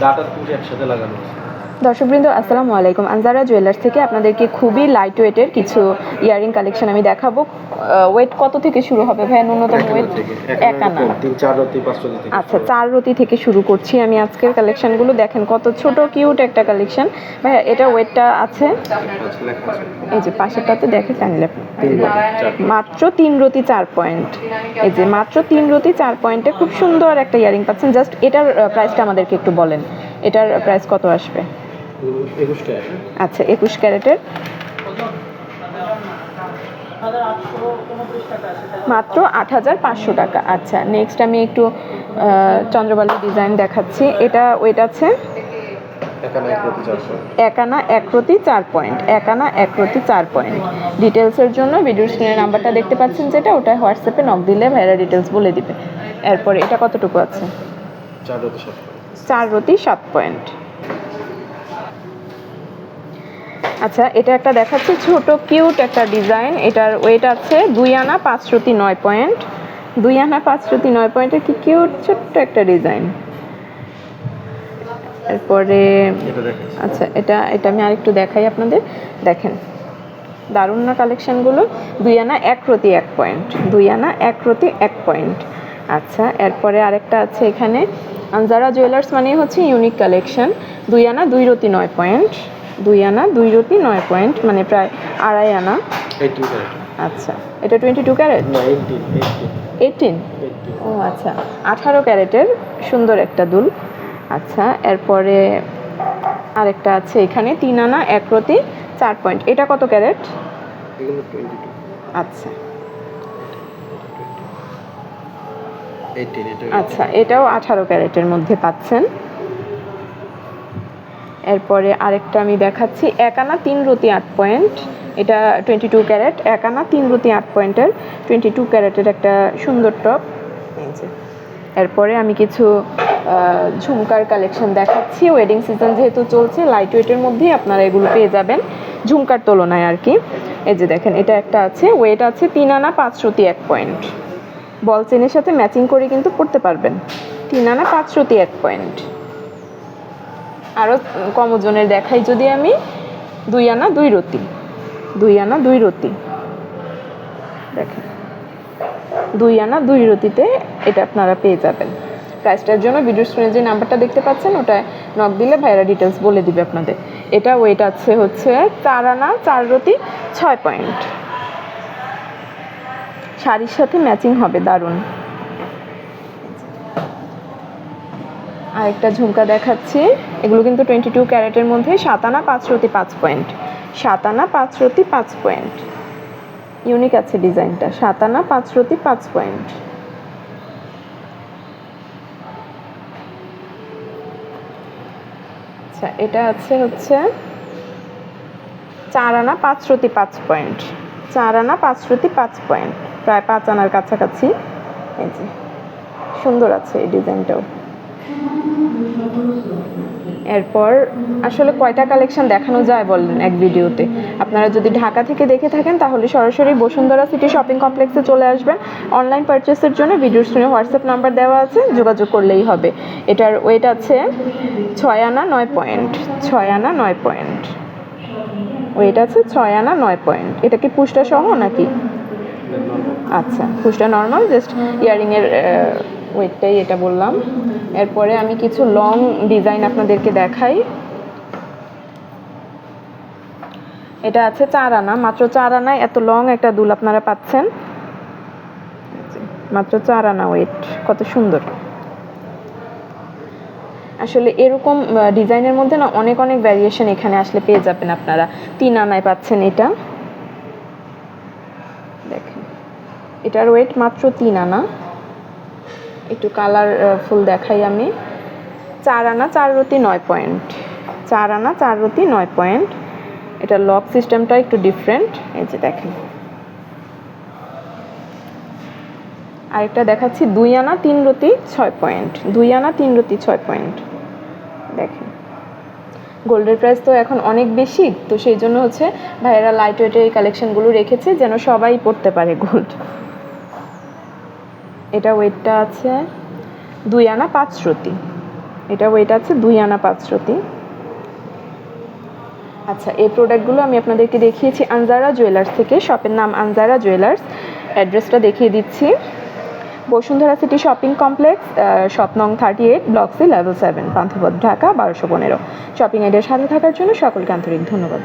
Data পুরো একসাথে লাগানো আছে। দর্শকবৃন্দ আসসালামু আলাইকুম। আনজারা জুয়েলার্স থেকে আপনাদেরকে খুবই লাইট ওয়েটের কিছু ইয়ারিং কালেকশন আমি দেখাবো। ওয়েট কত থেকে শুরু হবে ভাইয়া? ন্যূনতম ওয়েট এক আনা আচ্ছা চার রতি থেকে শুরু করছি আমি আজকের কালেকশনগুলো দেখেন কত ছোট কিউট একটা কালেকশন ভাইয়া এটা ওয়েটটা আছে? এই যে পাশেরটাতে দেখে জানলে মাত্র তিন রতি চার পয়েন্ট এই যে মাত্র তিন রতি চার পয়েন্টে খুব সুন্দর একটা ইয়ারিং পাচ্ছেন। জাস্ট এটার প্রাইসটা আমাদেরকে একটু বলেন। এটার প্রাইস কত আসবে? আচ্ছা একুশ ক্যারেটের। মাত্র আট হাজার পাঁচশো টাকা। আচ্ছা নেক্সট আমি একটু চন্দ্রবালি ডিজাইন দেখাচ্ছি। এটা ওয়েট আছে? একানা একরতি চার পয়েন্ট একানা একরতি চার পয়েন্ট ডিটেলসের জন্য ভিডিও স্ক্রিনের নাম্বারটা দেখতে পাচ্ছেন যেটা ওটা হোয়াটসঅ্যাপে নক দিলে ভাইরা ডিটেলস বলে দিবে। এরপরে এটা কতটুকু আছে? চার রতি সাত পয়েন্ট আচ্ছা এটা একটা দেখাচ্ছি ছোট কিউট একটা ডিজাইন। এটার ওয়েট আছে দুই আনা পাঁচ রতি নয় পয়েন্ট। দুই আনা পাঁচ রতি নয় পয়েন্টের কি কিউট ছোট্ট একটা ডিজাইন। এরপরে আচ্ছা এটা এটা আমি আরেকটু দেখাই আপনাদের। দেখেন দারুণ না কালেকশনগুলো? দুই আনা এক রতি এক পয়েন্ট। দুই আনা এক রতি এক পয়েন্ট। আচ্ছা এরপরে আরেকটা আছে এখানে। আনজারা জুয়েলার্স মানে হচ্ছে ইউনিক কালেকশন। দুই আনা দুই রতি নয় পয়েন্ট। দুই আনা দুই রতি নয় পয়েন্ট মানে প্রায় আড়াই আনা। আচ্ছা এটা টোয়েন্টি টু ক্যারেট এইটিন ও আচ্ছা আঠারো ক্যারেটের সুন্দর একটা দুল। আচ্ছা এরপরে আরেকটা আছে এখানে তিন আনা এক রতি চার পয়েন্ট। এটা কত ক্যারেট? আচ্ছা। আচ্ছা এটাও আঠারো ক্যারেটের মধ্যে পাচ্ছেন। এরপরে আরেকটা আমি দেখাচ্ছি। এক আনা তিন রতি আট পয়েন্ট। এটা টোয়েন্টি টু ক্যারেট। এক আনা তিন রতি আট পয়েন্টের টোয়েন্টি টু ক্যারেটের একটা সুন্দর টপ। এরপরে আমি কিছু ঝুমকার কালেকশন দেখাচ্ছি। ওয়েডিং সিজন যেহেতু চলছে লাইট ওয়েটের মধ্যেই আপনারা এগুলো পেয়ে যাবেন। ঝুমকার তুলনায় আর কি। এই যে দেখেন, এটা একটা আছে। ওয়েট আছে তিন আনা পাঁচ রতি এক পয়েন্ট। বল চেনের সাথে ম্যাচিং করে কিন্তু পড়তে পারবেন। তিন আনা পাঁচ রতি এক পয়েন্ট। আরও কম ওজনের দেখাই যদি আমি দুই আনা দুই রতি দুই আনা দুই রতি দেখেন। দুই আনা দুই রতিতে এটা আপনারা পেয়ে যাবেন। প্রাইসটার জন্য ভিডিও স্ক্রিনে যে নাম্বারটা দেখতে পাচ্ছেন ওটায় নক দিলে ভাইরা ডিটেলস বলে দিবে আপনাদের। এটা ওয়েট আছে হচ্ছে চার আনা চার রতি ছয় পয়েন্ট শাড়ির সাথে ম্যাচিং হবে, দারুণ। আরেকটা ঝুমকা দেখাচ্ছি। এগুলো কিন্তু টোয়েন্টি টু ক্যারেটের মধ্যে সাতানা পাঁচ রতি পাঁচ পয়েন্ট সাতানা পাঁচ রতি পাঁচ পয়েন্ট ইউনিক আছে ডিজাইনটা। সাতানা পাঁচ রতি পাঁচ পয়েন্ট আচ্ছা এটা আছে হচ্ছে চার আনা পাঁচ রতি পাঁচ পয়েন্ট চার আনা পাঁচ রতি পাঁচ পয়েন্ট প্রায় পাঁচ আনার কাছাকাছি। এই যে, সুন্দর আছে এই ডিজাইনটাও। এরপর আসলে কয়টা কালেকশন দেখানো যায় বলেন এক ভিডিওতে? আপনারা যদি ঢাকা থেকে দেখে থাকেন, তাহলে সরাসরি বসুন্ধরা সিটি শপিং কমপ্লেক্সে চলে আসবেন। অনলাইন পারচেসের জন্য ভিডিওর শুনে হোয়াটসঅ্যাপ নাম্বার দেওয়া আছে, যোগাযোগ করলেই হবে। এটার ওয়েট আছে ছয় আনা নয় পয়েন্ট ছয় আনা নয় পয়েন্ট ওয়েট আছে ছয় আনা নয় পয়েন্ট এটা কি পুষ্টা সহ নাকি? আচ্ছা পুষ্টা নর্মাল জাস্ট ইয়ারিংয়ের ওয়েটটাই এটা বললাম। এরপরে আমি কিছু লং ডিজাইন আপনাদেরকে দেখাই। এটা আছে চার আনা মাত্র চার আনায় এত লং একটা দুল আপনারা পাচ্ছেন। মাত্র চার আনা ওয়েট কত সুন্দর। আসলে এরকম ডিজাইনের মধ্যে না অনেক অনেক ভ্যারিয়েশন এখানে আসলে পেয়ে যাবেন আপনারা। তিন আনায় পাচ্ছেন এটা। দেখেন, এটার ওয়েট মাত্র তিন আনা। একটু কালার ফুল দেখাই আমি। চার আনা, চার রতি নয় পয়েন্ট। চার আনা, চার রতি নয় পয়েন্ট। এটা লক সিস্টেমটা একটু ডিফারেন্ট এই যে দেখেন। আরেকটা দেখাচ্ছি, দুই আনা, তিন রতি ছয় পয়েন্ট। দুই আনা, তিন রতি ছয় পয়েন্ট। দেখেন। গোল্ডের প্রাইস তো এখন অনেক বেশি, তো সেই জন্য হচ্ছে ভাইয়েরা লাইট ওয়েটের এই কালেকশনগুলো রেখেছে, যেন সবাই পড়তে পারে গোল্ড এটা ওয়েটটা আছে দুই আনা পাঁচ রতি। এটা ওয়েট আছে দুই আনা পাঁচ রতি। আচ্ছা এই প্রোডাক্টগুলো আমি আপনাদেরকে দেখিয়েছি আনজারা জুয়েলার্স থেকে। শপের নাম আনজারা জুয়েলার্স অ্যাড্রেসটা দেখিয়ে দিচ্ছি। Bashundhara city shopping complex shop নং thirty eight block C level seven Panthapath Dhaka, বারোশো পনেরো। শপিং এডের সাথে থাকার জন্য সকলকে আন্তরিক ধন্যবাদ।